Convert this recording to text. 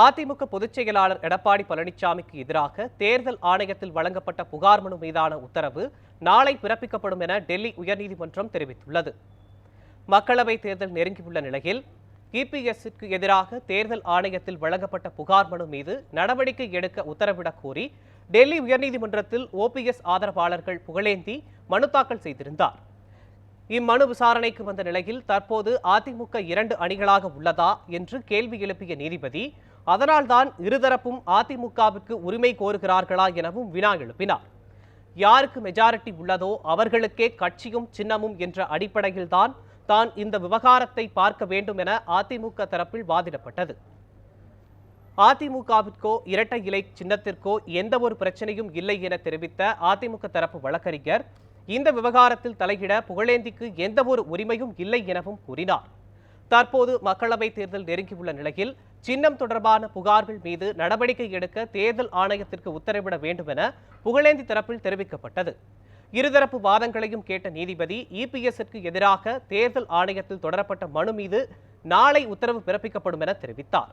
அதிமுக பொதுச் செயலாளர் எடப்பாடி பழனிசாமிக்கு எதிராக தேர்தல் ஆணையத்தில் வழங்கப்பட்ட புகார் மனு மீதான உத்தரவு நாளை பிறப்பிக்கப்படும் என டெல்லி உயர்நீதிமன்றம் தெரிவித்துள்ளது. மக்களவைத் தேர்தல் நெருங்கியுள்ள நிலையில் இபிஎஸ்க்கு எதிராக தேர்தல் ஆணையத்தில் வழங்கப்பட்ட புகார் மனு மீது நடவடிக்கை எடுக்க உத்தரவிடக் கோரி டெல்லி உயர்நீதிமன்றத்தில் ஓபிஎஸ் ஆதரவாளர்கள் புகழேந்தி மனு தாக்கல் செய்திருந்தார். இம்மனு விசாரணைக்கு வந்த நிலையில் தற்போது அதிமுக இரண்டு அணிகளாக உள்ளதா என்று கேள்வி எழுப்பிய நீதிபதி அதனால்தான் இருதரப்பும் அதிமுகவிற்கு உரிமை கோருகிறார்களா எனவும் வினா எழுப்பினார். யாருக்கு மெஜாரிட்டி உள்ளதோ அவர்களுக்கே கட்சியும் சின்னமும் என்ற அடிப்படையில்தான் தான் இந்த விவகாரத்தை பார்க்க வேண்டும் என அதிமுக தரப்பில் வாதிடப்பட்டது. அதிமுகவிற்கோ இரட்டை இலை சின்னத்திற்கோ எந்த ஒரு பிரச்சனையும் இல்லை என தெரிவித்த அதிமுக தரப்பு வழக்கறிஞர் இந்த விவகாரத்தில் தலையிட புகழேந்திக்கு எந்த ஒரு உரிமையும் இல்லை எனவும் கூறினார். தற்போது மக்களவைத் தேர்தல் நெருங்கியுள்ள நிலையில் சின்னம் தொடர்பான புகார்கள் மீது நடவடிக்கை எடுக்க தேர்தல் ஆணையத்திற்கு உத்தரவிட வேண்டும் என புகழேந்தி தரப்பில் தெரிவிக்கப்பட்டது. இருதரப்பு வாதங்களையும் கேட்ட நீதிபதி இபிஎஸ்ஸிற்கு எதிராக தேர்தல் ஆணையத்தில் தொடரப்பட்ட மனு மீது நாளை உத்தரவு பிறப்பிக்கப்படும் என தெரிவித்தார்.